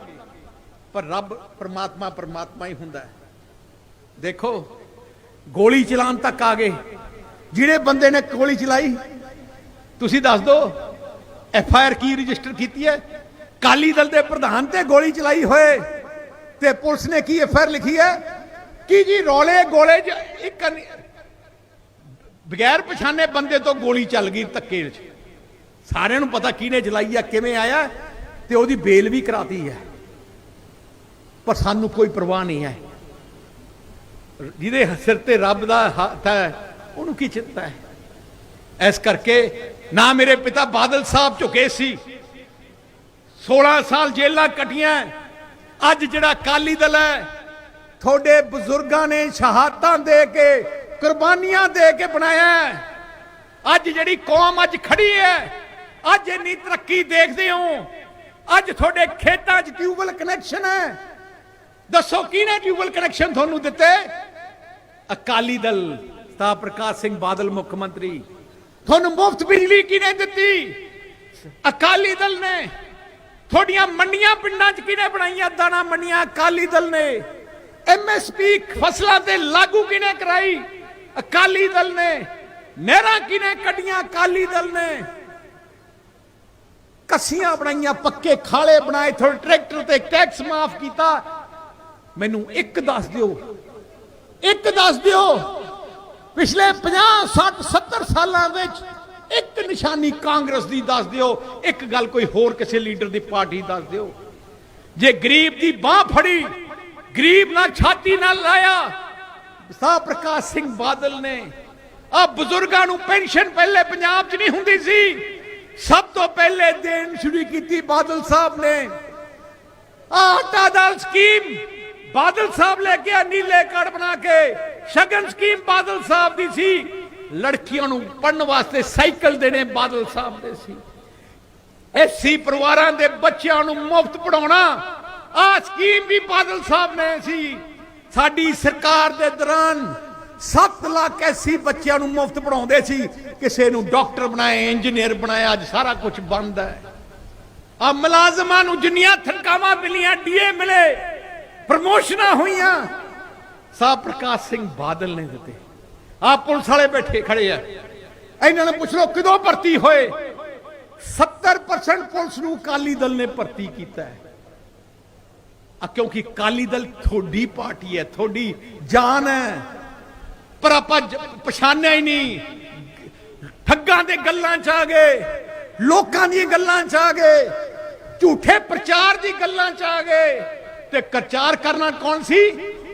A: ਪਰ ਰੱਬ ਪਰਮਾਤਮਾ ਪਰਮਾਤਮਾ ਹੀ ਹੁੰਦਾ ਹੈ। ਦੇਖੋ, ਗੋਲੀ ਚਲਾਉਣ ਤੱਕ ਆ ਗਏ। ਜਿਹੜੇ ਬੰਦੇ ਨੇ ਗੋਲੀ ਚਲਾਈ, ਤੁਸੀਂ ਦੱਸ ਦਿਓ, ਐਫ ਆਈ ਆਰ ਕੀ ਰਜਿਸਟਰ ਕੀਤੀ ਹੈ? ਕਾਲੀ ਦਲ ਦੇ ਪ੍ਰਧਾਨ ਤੇ ਗੋਲੀ ਚਲਾਈ ਹੋਏ ਤੇ ਪੁਲਿਸ ਨੇ ਕੀ ਐਫ ਆਈ ਆਰ ਲਿਖੀ ਹੈ? ਕਿ ਜੀ, ਰੋਲੇ ਗੋਲੇ 'ਚ ਇੱਕ ਬਗੈਰ ਪਛਾਣੇ ਬੰਦੇ ਤੋਂ ਗੋਲੀ ਚੱਲ ਗਈ ਧੱਕੇ 'ਚ। ਸਾਰਿਆਂ ਨੂੰ ਪਤਾ ਕਿਹਨੇ ਚਲਾਈ ਆ, ਕਿਵੇਂ ਆਇਆ, ਤੇ ਉਹਦੀ ਬੇਲ ਵੀ ਕਰਾਤੀ ਹੈ। ਪਰ ਸਾਨੂੰ ਕੋਈ ਪਰਵਾਹ ਨਹੀਂ ਹੈ। ਜਿਹਦੇ ਸਿਰ ਤੇ ਰੱਬ ਦਾ ਹੱਥ ਹੈ, ਉਹਨੂੰ ਕੀ ਚਿੰਤਾ ਹੈ? ਇਸ ਕਰਕੇ ਨਾ ਮੇਰੇ ਪਿਤਾ ਬਾਦਲ ਸਾਹਿਬ ਝੁਕੇ ਸੀ। 16 ਸਾਲ ਜੇਲਾਂ ਕਟੀਆਂ। ਅੱਜ ਜਿਹੜਾ ਕਾਲੀ ਦਲ ਹੈ, ਤੁਹਾਡੇ ਬਜ਼ੁਰਗਾਂ ਨੇ ਸ਼ਹਾਦਤਾਂ ਦੇ ਕੇ, ਕੁਰਬਾਨੀਆਂ ਦੇ ਕੇ ਬਣਾਇਆ ਅੱਜ ਜਿਹੜੀ ਕੌਮ ਅੱਜ ਖੜੀ ਹੈ, ਅੱਜ ਇੰਨੀ ਤਰੱਕੀ ਦੇਖਦੇ ਹੋ। ਅੱਜ ਤੁਹਾਡੇ ਖੇਤਾਂ 'ਚ ਟਿਊਬਲ ਕਨੈਕਸ਼ਨ ਹੈ। ਦੱਸੋ, ਕਿਹਨੇ ਟਿਊਬਲ ਕਨੈਕਸ਼ਨ ਤੁਹਾਨੂੰ ਦਿੱਤੇ? ਅਕਾਲੀ ਦਲ, ਸਤਾ ਪ੍ਰਕਾਸ਼ ਸਿੰਘ ਬਾਦਲ ਮੁੱਖ ਮੰਤਰੀ। ਤੁਹਾਨੂੰ ਮੁਫਤ ਬਿਜਲੀ ਕਿਹਨੇ ਦਿੱਤੀ? ਅਕਾਲੀ ਦਲ ਨੇ। ਤੁਹਾਡੀਆਂ ਮੰਡੀਆਂ ਪਿੰਡਾਂ 'ਚ ਕਿਹਨੇ ਬਣਾਈਆਂ? ਦਾਣਾ ਮੰਡੀਆਂ, ਅਕਾਲੀ ਦਲ ਨੇ। ਐਮਐਸਪੀ ਫਸਲਾਂ ਤੇ ਲਾਗੂ ਕਿਹਨੇ ਕਰਾਈ? ਅਕਾਲੀ ਦਲ ਨੇ। ਨਹਿਰਾਂ ਕਿਹਨੇ ਕੱਢੀਆਂ? ਅਕਾਲੀ ਦਲ ਨੇ। ਕੱਸੀਆਂ ਬਣਾਈਆਂ, ਪੱਕੇ ਖਾਲੇ ਬਣਾਏ, ਤੁਹਾਡੇ ਟਰੈਕਟਰ ਤੇ ਟੈਕਸ ਮਾਫ ਕੀਤਾ। ਮੈਨੂੰ ਇੱਕ ਦੱਸ ਦਿਓ। ਇੱਕ ਦੱਸ ਦਿਓ। ਪਿਛਲੇ 50 60 70 ਸਾਲਾਂ ਵਿੱਚ ਇੱਕ ਨਿਸ਼ਾਨੀ ਕਾਂਗਰਸ ਦੀ ਦੱਸ ਦਿਓ। ਇੱਕ ਗੱਲ ਕੋਈ ਹੋਰ ਕਿਸੇ ਲੀਡਰ ਦੀ ਪਾਰਟੀ ਦੱਸ ਦਿਓ। ਜੇ ਗਰੀਬ ਦੀ ਬਾਹ ਫੜੀ, ਗਰੀਬ ਨਾਲ ਛਾਤੀ ਨਾਲ ਲਾਇਆ ਸਾ ਪ੍ਰਕਾਸ਼ ਸਿੰਘ ਬਾਦਲ ਨੇ ਆ ਬਜ਼ੁਰਗਾਂ ਨੂੰ ਪੈਨਸ਼ਨ ਪਹਿਲੇ ਪੰਜਾਬ 'ਚ ਨਹੀਂ ਹੁੰਦੀ ਸੀ, ਸਭ ਤੋਂ ਪਹਿਲੇ ਦੇਣ ਸ਼ੁਰੂ ਕੀਤੀ ਬਾਦਲ ਸਾਹਿਬ ਨੇ। ਆਟਾ ਦਾਲ ਸਕੀਮ ਬਾਦਲ ਸਾਹਿਬ ਲੈ ਕੇ ਆ ਨੀਲੇ ਕਾਰਡ ਬਣਾ ਕੇ, ਸ਼ਗਨ ਸਕੀਮ ਬਾਦਲ ਸਾਹਿਬ ਦੀ ਸੀ। ਲੜਕੀਆਂ ਨੂੰ ਪੜਨ ਵਾਸਤੇ ਸਾਈਕਲ ਦੇਣੇ ਬਾਦਲ ਸਾਹਿਬ ਦੇ ਸੀ। ਐਸੀ ਪਰਿਵਾਰਾਂ ਦੇ ਬੱਚਿਆਂ ਨੂੰ ਮੁਫਤ ਪੜਾਉਣਾ ਆ ਸਕੀਮ ਵੀ ਬਾਦਲ ਸਾਹਿਬ ਨੇ ਸੀ। ਸਾਡੀ ਸਰਕਾਰ ਦੇ ਦੌਰਾਨ 7 ਲੱਖ ਐਸੀ ਬੱਚਿਆਂ ਨੂੰ ਮੁਫਤ ਪੜਾਉਂਦੇ ਸੀ। ਕਿਸੇ ਨੂੰ ਡਾਕਟਰ ਬਣਾਏ ਇੰਜੀਨੀਅਰ ਬਣਾਇਆ, ਅੱਜ ਸਾਰਾ ਕੁਝ ਬੰਦ ਹੈ। ਆ ਮੁਲਾਜ਼ਮਾਂ ਨੂੰ ਜਿੰਨੀਆਂ ਥਨਕਾਵਾਂ ਮਿਲੀਆਂ, ਡੀਏ ਮਿਲੇ ਪ੍ਰਮੋਸ਼ਨਾਂ ਹੋਈਆਂ। ਸਾਹਿਬ ਪ੍ਰਕਾਸ਼ ਸਿੰਘ ਬਾਦਲ ਨੇ ਦਿੱਤੇ। ਆ ਪੁਲਿਸ ਵਾਲੇ ਬੈਠੇ ਖੜੇ ਆ। ਇਹਨਾਂ ਨੂੰ ਪੁੱਛ ਲਓ, ਕਦੋਂ ਭਰਤੀ ਹੋਏ? 70% ਪੁਲਿਸ ਨੂੰ ਕਾਲੀ ਦਲ ਨੇ ਭਰਤੀ ਕੀਤਾ ਹੈ। ਆ ਕਿਉਂਕਿ ਕਾਲੀ ਦਲ ਤੁਹਾਡੀ ਪਾਰਟੀ ਹੈ, ਤੁਹਾਡੀ ਜਾਨ ਹੈ। ਪਰ ਆਪਾਂ ਪਛਾਣਿਆ ਹੀ ਨਹੀਂ। ਠੱਗਾਂ ਦੇ ਗੱਲਾਂ 'ਚ ਆ ਗਏ, ਲੋਕਾਂ ਦੀਆਂ ਗੱਲਾਂ 'ਚ ਆ ਗਏ, ਝੂਠੇ ਪ੍ਰਚਾਰ ਦੀ ਗੱਲਾਂ 'ਚ ਆ ਗਏ। ਤੇ ਪ੍ਰਚਾਰ ਕਰਨਾ ਕੌਣ ਸੀ?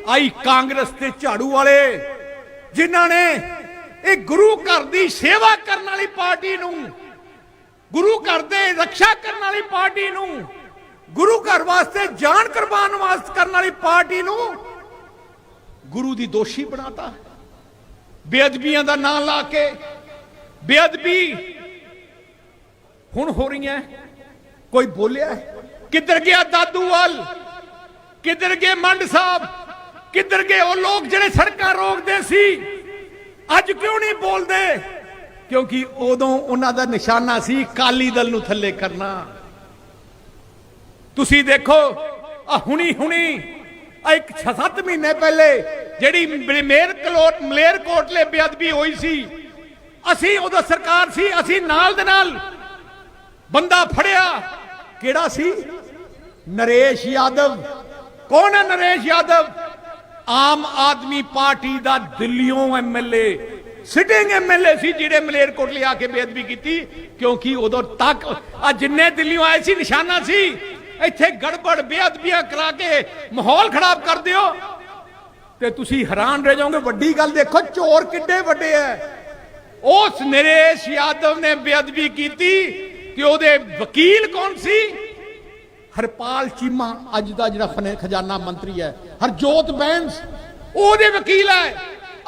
A: ਆਈ ਕਾਂਗਰਸ ਤੇ ਝਾੜੂ ਵਾਲੇ, ਜਿਨ੍ਹਾਂ ਨੇ ਇਹ ਗੁਰੂ ਘਰ ਦੀ ਸੇਵਾ ਕਰਨ ਵਾਲੀ ਪਾਰਟੀ ਨੂੰ, ਗੁਰੂ ਘਰ ਦੇ ਰੱਖਿਆ ਕਰਨ ਵਾਲੀ ਪਾਰਟੀ ਨੂੰ, ਗੁਰੂ ਘਰ ਵਾਸਤੇ ਜਾਨ ਕੁਰਬਾਨ ਵਾਸਤੇ ਕਰਨ ਵਾਲੀ ਪਾਰਟੀ ਨੂੰ ਗੁਰੂ ਦੀ ਦੋਸ਼ੀ ਬਣਾਤਾ। ਬੇਅਦਬੀਆਂ ਦਾ ਨਾਂ ਲਾ ਕੇ ਬੇਅਦਬੀ ਹੁਣ ਹੋ ਰਹੀਆਂ। ਕੋਈ ਬੋਲਿਆ? ਕਿੱਧਰ ਗਿਆ ਦਾਦੂਵਾਲ? ਕਿੱਧਰ ਗਏ ਮੰਡ ਸਾਹਿਬ? ਕਿੱਧਰ ਗਏ ਉਹ ਲੋਕ ਜਿਹੜੇ ਸੜਕਾਂ ਰੋਕਦੇ ਸੀ? ਅੱਜ ਕਿਉਂ ਨਹੀਂ ਬੋਲਦੇ? ਕਿਉਂਕਿ ਉਦੋਂ ਉਹਨਾਂ ਦਾ ਨਿਸ਼ਾਨਾ ਸੀ ਕਾਲੀ ਦਲ ਨੂੰ ਥੱਲੇ ਕਰਨਾ। ਤੁਸੀਂ ਦੇਖੋ ਆ ਹੁਣੀ ਹੁਣੀ ਆ ਇੱਕ 6-7 ਮਹੀਨੇ ਪਹਿਲੇ ਜਿਹੜੀ ਮੇਰ ਕਲੋਟ ਮਲੇਰ ਕੋਟਲੇ ਬੇਅਦਬੀ ਹੋਈ ਸੀ। ਅਸੀਂ ਉਦੋਂ ਸਰਕਾਰ ਸੀ, ਅਸੀਂ ਨਾਲ ਦੇ ਨਾਲ ਬੰਦਾ ਫੜਿਆ। ਕਿਹੜਾ ਸੀ? ਨਰੇਸ਼ ਯਾਦਵ। ਕੌਣ ਹੈ ਨਰੇਸ਼ ਯਾਦਵ? ਆਮ ਆਦਮੀ ਪਾਰਟੀ ਦਾ ਦਿੱਲੀੋਂ ਐਮਐਲਏ ਸਿਟਿੰਗ ਐਮਐਲਏ ਸੀ ਜਿਹੜੇ ਮਲੇਰਕੋਟਲੇ ਆ ਕੇ ਬੇਅਦਬੀ ਕੀਤੀ, ਕਿਉਂਕਿ ਉਦੋਂ ਤੱਕ ਆ ਜਿੰਨੇ ਦਿੱਲੀੋਂ ਆਏ ਸੀ, ਨਿਸ਼ਾਨਾ ਸੀ। ਇੱਥੇ ਗੜਬੜ, ਬੇਅਦਬੀਆਂ ਕਰਾ ਕੇ ਮਾਹੌਲ ਖਰਾਬ ਕਰ ਦਿਓ। ਤੇ ਤੁਸੀਂ ਹੈਰਾਨ ਰਹਿ ਜਾਓਗੇ, ਵੱਡੀ ਗੱਲ ਦੇਖੋ, ਚੋਰ ਕਿੱਡੇ ਵੱਡੇ ਐ। ਉਸ ਨਰੇਸ਼ ਯਾਦਵ ਨੇ ਬੇਅਦਬੀ ਕੀਤੀ ਕਿ ਉਹਦੇ ਵਕੀਲ ਕੌਣ ਸੀ? ਹਰਪਾਲ ਚੀਮਾ ਅੱਜ ਦਾ ਜਿਹੜਾ ਖਜ਼ਾਨਾ ਮੰਤਰੀ ਹੈ ਹਰਜੋਤ ਬੈਂਸ ਉਹਦੇ ਵਕੀਲ ਹੈ।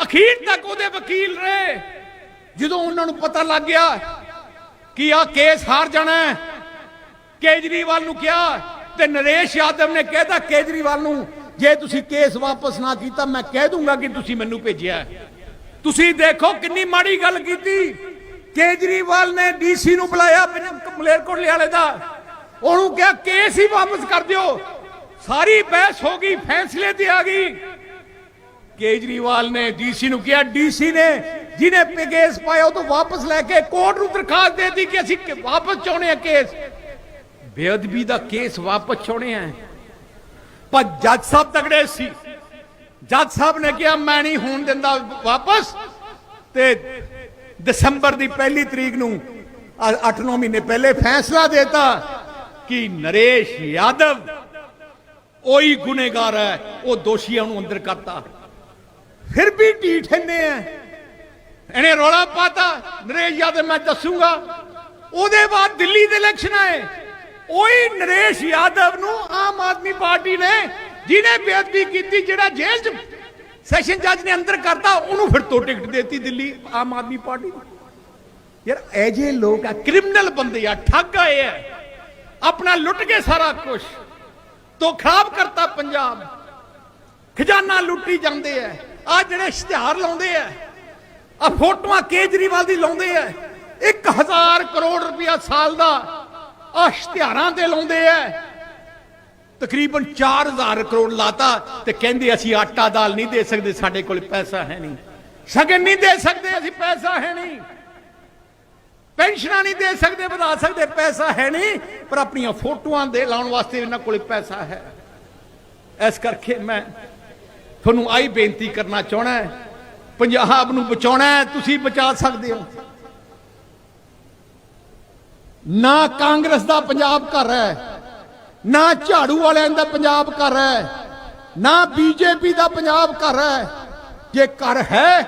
A: ਅਖੀਰ ਤੱਕ ਉਹਦੇ ਵਕੀਲ ਰਹੇ। ਜਦੋਂ ਉਹਨਾਂ ਨੂੰ ਪਤਾ ਲੱਗ ਗਿਆ ਕਿ ਆ ਕੇਸ ਹਾਰ ਜਾਣਾ ਹੈ, ਕੇਜਰੀਵਾਲ ਨੂੰ ਕਿਹਾ ਤੇ ਨਰੇਸ਼ ਯਾਦਵ ਨੇ ਕਹਿਤਾ ਕੇਜਰੀਵਾਲ ਨੂੰ ਜੇ ਤੁਸੀਂ ਕੇਸ ਵਾਪਸ ਨਾ ਕੀਤਾ ਮੈਂ ਕਹਿ ਦੂੰਗਾ ਕਿ ਤੁਸੀਂ ਮੈਨੂੰ ਭੇਜਿਆ ਤੁਸੀਂ ਦੇਖੋ ਕਿੰਨੀ ਮਾੜੀ ਗੱਲ ਕੀਤੀ। ਕੇਜਰੀਵਾਲ ਨੇ ਡੀਸੀ ਨੂੰ ਬੁਲਾਇਆ ਪੰਜ- ਮਲੇਰਕੋਟਲੇ ਵਾਲੇ ਦਾ। ਉਹਨੂੰ ਕਿਹਾ, ਕੇਸ ਹੀ ਵਾਪਸ ਕਰ ਦਿਓ। ਸਾਰੀ ਬਹਿਸ ਹੋ ਗਈ, ਫੈਸਲੇ ਤੇ ਆ ਗਈ। ਕੇਜਰੀਵਾਲ ਨੇ ਡੀਸੀ ਨੂੰ ਕਿਹਾ, ਡੀਸੀ ਨੇ ਜਿਹਨੇ ਕੇਸ ਪਾਇਆ, ਉਹ ਤੋਂ ਵਾਪਸ ਲੈ ਕੇ ਕੋਰਟ ਨੂੰ ਦਰਖਾਸਤ ਦੇ ਕਿ ਅਸੀਂ ਵਾਪਸ ਚਾਹੁੰਦੇ ਆ ਕੇਸ। ਬੇਅਦਬੀ ਦਾ ਕੇਸ ਵਾਪਸ ਚਾਹੁੰਦੇ ਆ ਪਰ ਜੱਜ ਸਾਹਿਬ ਤਗੜੇ ਸੀ। ਜੱਜ ਸਾਹਿਬ ਨੇ ਕਿਹਾ, ਮੈਂ ਨਹੀਂ ਹੋਣ ਦਿੰਦਾ ਵਾਪਸ। ਤੇ ਦਸੰਬਰ ਦੀ ਪਹਿਲੀ ਤਰੀਕ ਨੂੰ 8-9 ਮਹੀਨੇ ਪਹਿਲੇ ਫੈਸਲਾ ਦੇਤਾ। ਕਿ ਨਰੇਸ਼ ਯਾਦਵ? ਉਹੀ ਗੁਨੇਗਾਰ ਹੈ, ਉਹ ਦੋਸ਼ੀਆਂ ਨੂੰ ਅੰਦਰ ਕਰਤਾ। ਫਿਰ ਵੀ ਢੀਠ ਇੰਨੇ ਆ ਇਹਨੇ ਰੌਲਾ ਪਾਤਾ। ਨਰੇਸ਼ ਯਾਦਵ ਮੈਂ ਦੱਸੂਗਾ। ਉਹਦੇ ਬਾਅਦ ਦਿੱਲੀ ਦੇ ਇਲੈਕਸ਼ਨ ਆਏ। ਉਹੀ ਨਰੇਸ਼ ਯਾਦਵ ਨੂੰ ਆਮ ਆਦਮੀ ਪਾਰਟੀ ਨੇ ਜਿਹਨੇ ਬੇਅਦਬੀ ਕੀਤੀ, ਜਿਹੜਾ ਜੇਲ੍ਹ 'ਚ ਸੈਸ਼ਨ ਜੱਜ ਨੇ ਅੰਦਰ ਕਰਤਾ, ਉਹਨੂੰ ਫਿਰ ਤੋਂ ਟਿਕਟ ਦੇਤੀ ਦਿੱਲੀ ਆਮ ਆਦਮੀ ਪਾਰਟੀ ਯਾਰ, ਇਹ ਜੇ ਲੋਕ ਆ ਕ੍ਰਿਮੀਨਲ ਬੰਦੇ ਆ, ਠੱਗ ਆਏ ਆ। ਆਪਣਾ ਲੁੱਟ ਕੇ ਸਾਰਾ ਕੁਝ ਤੋਂ ਖਰਾਬ ਕਰਤਾ ਪੰਜਾਬ। ਖਜ਼ਾਨਾ ਲੁੱਟੀ ਜਾਂਦੇ ਆ ਆ ਜਿਹੜੇ ਇਸ਼ਤਿਹਾਰ ਲਾਉਂਦੇ ਆ ਆ ਫੋਟੋਆਂ ਕੇਜਰੀਵਾਲ ਦੀ ਲਾਉਂਦੇ ਆ 1000 ਕਰੋੜ ਰੁਪਇਆ ਸਾਲ ਦਾ ਆ ਇਸ਼ਤਿਹਾਰਾਂ ਤੇ ਲਾਉਂਦੇ ਆ ਤਕਰੀਬਨ 4000 ਕਰੋੜ ਲਾਤਾ ਤੇ ਕਹਿੰਦੇ ਅਸੀਂ ਆਟਾ ਦਾਲ ਨਹੀਂ ਦੇ ਸਕਦੇ, ਸਾਡੇ ਕੋਲ ਪੈਸਾ ਹੈ ਨਹੀਂ। ਸ਼ਗਨ ਨਹੀਂ ਦੇ ਸਕਦੇ, ਅਸੀਂ ਪੈਸਾ ਹੈ ਨਹੀਂ। ਪੈਨਸ਼ਨਾਂ ਨਹੀਂ ਦੇ ਸਕਦੇ, ਵਧਾ ਸਕਦੇ, ਪੈਸਾ ਹੈ ਨਹੀਂ, ਪਰ ਆਪਣੀਆਂ ਫੋਟੋਆਂ ਦੇ ਲਾਉਣ ਵਾਸਤੇ ਇਹਨਾਂ ਕੋਲ ਪੈਸਾ ਹੈ। ਇਸ ਕਰਕੇ ਮੈਂ ਤੁਹਾਨੂੰ ਆਈ ਬੇਨਤੀ ਕਰਨਾ ਚਾਹਣਾ ਹੈ, ਪੰਜਾਬ ਨੂੰ ਬਚਾਉਣਾ ਹੈ, ਤੁਸੀਂ ਬਚਾ ਸਕਦੇ ਹੋ। ਨਾ ਕਾਂਗਰਸ ਦਾ ਪੰਜਾਬ ਘਰ ਹੈ, ਨਾ ਝਾੜੂ ਵਾਲਿਆਂ ਦਾ ਪੰਜਾਬ ਘਰ ਹੈ, ਨਾ ਬੀਜੇਪੀ ਦਾ ਪੰਜਾਬ ਘਰ ਹੈ। ਜੇ ਘਰ ਹੈ,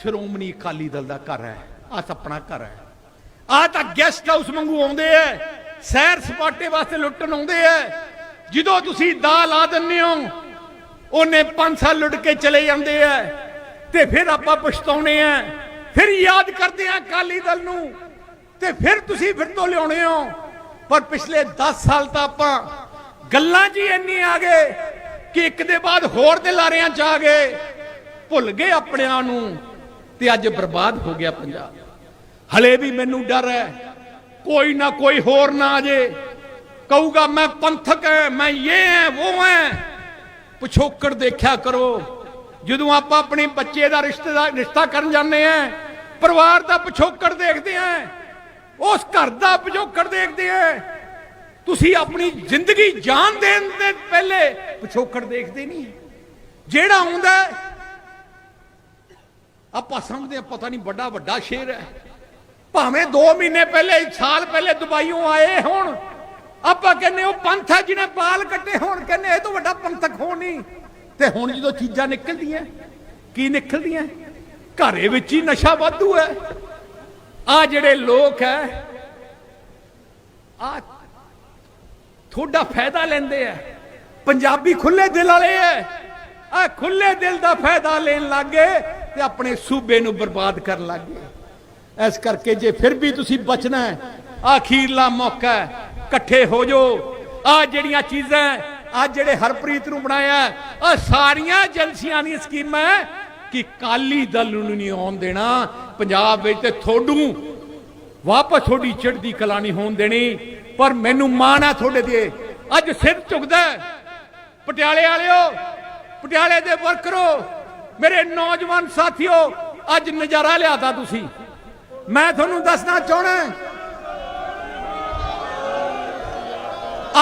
A: ਸ਼੍ਰੋਮਣੀ ਅਕਾਲੀ ਦਲ ਦਾ ਘਰ ਹੈ ਆ ਆਪਣਾ ਘਰ ਹੈ। ਆ ਤਾਂ ਗੈਸਟ ਹਾਊਸ ਵਾਂਗੂ ਆਉਂਦੇ ਐ। ਸੈਰ ਸਪਾਟੇ ਵਾਸਤੇ ਲੁੱਟਣ ਆਉਂਦੇ ਐ। ਜਦੋਂ ਤੁਸੀਂ ਦਾ ਲਾ ਦਿੰਦੇ ਹੋ, ਉਹਨੇ 5 ਸਾਲ ਲੁੱਟ ਕੇ ਚਲੇ ਜਾਂਦੇ ਐ। ਤੇ ਫਿਰ ਆਪਾਂ ਪਛਤਾਉਣੇ ਐ। ਫਿਰ ਯਾਦ ਕਰਦੇ ਆ ਅਕਾਲੀ ਦਲ ਨੂੰ। ਤੇ ਫਿਰ ਤੁਸੀਂ ਫਿਰ ਤੋਂ ਲਿਆਉਣੇ ਹੋ। ਪਰ ਪਿਛਲੇ 10 ਸਾਲ ਤਾਂ ਆਪਾਂ ਗੱਲਾਂ 'ਚ ਹੀ ਇੰਨੀ ਆ ਗਏ ਕਿ ਇੱਕ ਦੇ ਬਾਅਦ ਹੋਰ ਦੇ ਲਾਰਿਆਂ 'ਚ ਆ ਗਏ। ਭੁੱਲ ਗਏ ਆਪਣਿਆਂ ਨੂੰ। ਤੇ ਅੱਜ ਬਰਬਾਦ ਹੋ ਗਿਆ ਪੰਜਾਬ। ਹਲੇ ਵੀ ਮੈਨੂੰ ਡਰ ਹੈ। ਕੋਈ ਨਾ ਕੋਈ ਹੋਰ ਨਾ ਆ ਜੇ। ਕਹੂਗਾ, ਮੈਂ ਪੰਥਕ ਹੈ ਮੈਂ ਇਹ ਹੈ ਉਹ ਹੈ ਪਿਛੋਕੜ ਦੇਖਿਆ ਕਰੋ। ਜਦੋਂ ਆਪਾਂ ਆਪਣੇ ਬੱਚੇ ਦਾ ਰਿਸ਼ਤੇਦਾਰ ਰਿਸ਼ਤਾ ਕਰਨ ਜਾਂਦੇ ਆ ਪਰਿਵਾਰ ਦਾ ਪਿਛੋਕੜ ਦੇਖਦੇ ਆ ਉਸ ਘਰ ਦਾ ਪਿਛੋਕੜ ਦੇਖਦੇ ਆ ਤੁਸੀਂ ਆਪਣੀ ਜ਼ਿੰਦਗੀ ਜਾਨ ਦੇਣ ਦੇ ਪਹਿਲੇ ਪਿਛੋਕੜ ਦੇਖਦੇ ਨਹੀਂ। ਜਿਹੜਾ ਆਉਂਦਾ ਆਪਾਂ ਸਮਝਦੇ ਹਾਂ, ਪਤਾ ਨਹੀਂ ਵੱਡਾ ਵੱਡਾ ਸ਼ੇਰ ਹੈ। ਭਾਵੇਂ 2 ਮਹੀਨੇ ਪਹਿਲੇ, ਇੱਕ ਸਾਲ ਪਹਿਲੇ ਦੁਬਈੋਂ ਆਏ ਹੋਣ, ਆਪਾਂ ਕਹਿੰਦੇ ਉਹ ਪੰਥ ਹੈ ਜਿਹਨੇ ਬਾਲ ਕੱਟੇ ਹੋਣ, ਕਹਿੰਦੇ ਇਹ ਤੋਂ ਵੱਡਾ ਪੰਥਕ ਹੋ ਨਹੀਂ। ਤੇ ਹੁਣ ਜਦੋਂ ਚੀਜ਼ਾਂ ਨਿਕਲਦੀਆਂ, ਕੀ ਨਿਕਲਦੀਆਂ? ਘਰੇ ਵਿੱਚ ਹੀ ਨਸ਼ਾ ਵਾਧੂ ਹੈ। ਆ ਜਿਹੜੇ ਲੋਕ ਹੈ, ਆ ਤੁਹਾਡਾ ਫਾਇਦਾ ਲੈਂਦੇ ਆ। ਪੰਜਾਬੀ ਖੁੱਲੇ ਦਿਲ ਵਾਲੇ ਐ ਆ ਖੁੱਲੇ ਦਿਲ ਦਾ ਫਾਇਦਾ ਲੈਣ ਲੱਗੇ ਤੇ ਆਪਣੇ ਸੂਬੇ ਨੂੰ ਬਰਬਾਦ ਕਰਨ ਲੱਗੇ ਇਸ ਕਰਕੇ ਜੇ ਫਿਰ ਵੀ ਤੁਸੀਂ ਬਚਣਾ ਹੈ ਆਖੀਰਲਾ ਮੌਕਾ ਹੈ, ਇਕੱਠੇ ਹੋ ਜਾਓ। ਆ ਜਿਹੜੀਆਂ ਚੀਜ਼ਾਂ ਆ ਜਿਹੜੇ ਹਰਪ੍ਰੀਤ ਨੂੰ ਬਣਾਇਆ ਆ ਸਾਰੀਆਂ ਏਜੰਸੀਆਂ ਦੀਆਂ ਸਕੀਮਾਂ ਕਿ ਕਾਲੀ ਦਲ ਨੂੰ ਨਹੀਂ ਆਉਣ ਦੇਣਾ। ਪੰਜਾਬ ਵਿੱਚ ਤੇ ਥੋੜੂ ਵਾਪਸ ਤੁਹਾਡੀ ਚੜ੍ਹਦੀ ਕਲਾ ਨਹੀਂ ਹੋਣ ਦੇਣੀ। ਪਰ ਮੈਨੂੰ ਮਾਣ ਆ ਤੁਹਾਡੇ ਤੇ। ਅੱਜ ਸਿਰ ਝੁਕਦਾ ਹੈ। ਪਟਿਆਲੇ ਵਾਲਿਓ, ਪਟਿਆਲੇ ਦੇ ਵਰਕਰੋ, ਮੇਰੇ ਨੌਜਵਾਨ ਸਾਥੀਓ, ਅੱਜ ਨਜ਼ਾਰਾ ਲਿਆਦਾ ਤੁਸੀਂ। ਮੈਂ ਤੁਹਾਨੂੰ ਦੱਸਣਾ ਚਾਹਣਾ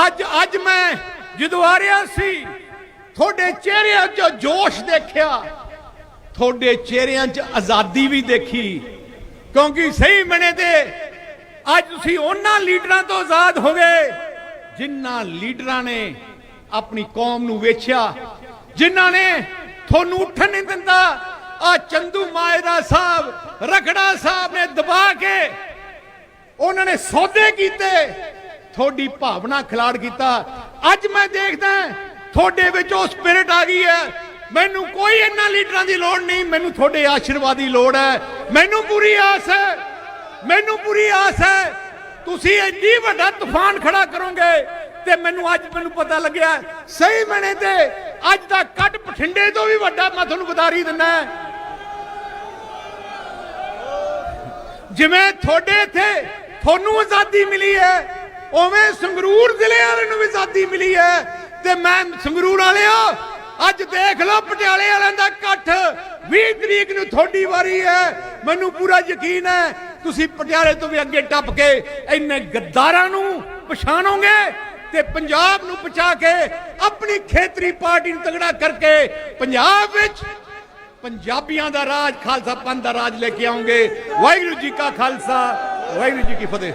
A: ਅੱਜ ਅੱਜ ਮੈਂ ਜਦੋਂ ਆ ਰਿਹਾ ਸੀ, ਤੁਹਾਡੇ ਚਿਹਰਿਆਂ 'ਚ ਜੋਸ਼ ਦੇਖਿਆ। ਤੁਹਾਡੇ ਚਿਹਰਿਆਂ 'ਚ ਆਜ਼ਾਦੀ ਵੀ ਦੇਖੀ। ਕਿਉਂਕਿ ਸਹੀ ਮਨੇ ਤੇ ਅੱਜ ਤੁਸੀਂ ਉਹਨਾਂ ਲੀਡਰਾਂ ਤੋਂ ਆਜ਼ਾਦ ਹੋ ਗਏ, ਜਿਨ੍ਹਾਂ ਲੀਡਰਾਂ ਨੇ ਆਪਣੀ ਕੌਮ ਨੂੰ ਵੇਚਿਆ, ਜਿਨ੍ਹਾਂ ਨੇ ਤੁਹਾਨੂੰ ਉੱਠਣ ਨਹੀਂ ਦਿੰਦਾ ਆ ਚੰਦੂ ਮਾਇਰਾ ਸਾਹਿਬ, ਰਖੜਾ ਸਾਹਿਬ ਨੇ ਦਬਾ ਕੇ ਉਹਨਾਂ ਨੇ ਸੌਦੇ ਕੀਤੇ। ਤੁਹਾਡੀ ਭਾਵਨਾ ਖਿਲਾੜ ਕੀਤਾ। ਅੱਜ ਮੈਂ ਦੇਖਦਾ ਤੁਹਾਡੇ ਵਿੱਚ ਉਹ ਸਪਿਰਿਟ ਆ ਗਈ ਹੈ। ਮੈਨੂੰ ਕੋਈ ਇਹਨਾਂ ਲੀਡਰਾਂ ਦੀ ਲੋੜ ਨਹੀਂ, ਮੈਨੂੰ ਤੁਹਾਡੇ ਆਸ਼ੀਰਵਾਦ ਦੀ ਲੋੜ ਹੈ। ਮੈਨੂੰ ਪੂਰੀ ਆਸ ਹੈ, ਮੈਨੂੰ ਪੂਰੀ ਆਸ ਹੈ। ਤੁਸੀਂ ਇੰਨੀ ਵੱਡਾ ਤੂਫਾਨ ਖੜਾ ਕਰੋਗੇ ਤੇ ਮੈਨੂੰ ਅੱਜ ਮੈਨੂੰ ਪਤਾ ਲੱਗਿਆ, ਸਹੀ ਮਣੇ ਤੇ ਅੱਜ ਦਾ ਕੱਟ ਬਠਿੰਡੇ ਤੋਂ ਵੀ ਵੱਡਾ, ਮੈਂ ਤੁਹਾਨੂੰ ਵਧਾਰੀ ਦਿੰਦਾ ਜਿਵੇਂ ਤੁਹਾਡੇ ਇੱਥੇ ਤੁਹਾਨੂੰ ਆਜ਼ਾਦੀ ਮਿਲੀ ਹੈ, ਉਵੇਂ ਸੰਗਰੂਰ ਜ਼ਿਲ੍ਹੇ ਵਾਲੇ ਨੂੰ ਵੀ ਆਜ਼ਾਦੀ ਮਿਲੀ ਹੈ। ਤੇ ਮੈਂ ਸੰਗਰੂਰ ਵਾਲਿਓ ਅੱਜ ਦੇਖ ਲਓ ਪਟਿਆਲੇ ਵਾਲਿਆਂ ਦਾ ਇਕੱਠ। 20 ਤਰੀਕ ਨੂੰ ਤੁਹਾਡੀ ਵਾਰੀ ਹੈ। ਮੈਨੂੰ ਪੂਰਾ ਯਕੀਨ ਹੈ, ਤੁਸੀਂ ਪਟਿਆਲੇ ਤੋਂ ਵੀ ਅੱਗੇ ਟੱਪ ਕੇ ਇੰਨੇ ਗੱਦਾਰਾਂ ਨੂੰ ਪਛਾਣੋਗੇ ਤੇ ਪੰਜਾਬ ਨੂੰ ਪਛਾ ਕੇ ਆਪਣੀ ਖੇਤਰੀ ਪਾਰਟੀ ਨੂੰ ਤਗੜਾ ਕਰਕੇ ਪੰਜਾਬ ਵਿੱਚ ਪੰਜਾਬੀਆਂ ਦਾ ਰਾਜ, ਖਾਲਸਾ ਪੰਥ ਦਾ ਰਾਜ ਲੈ ਕੇ ਆਉਂਗੇ। ਵਾਹਿਗੁਰੂ ਜੀ ਕਾ ਖਾਲਸਾ, ਵਾਹਿਗੁਰੂ ਜੀ ਕੀ ਫਤਿਹ।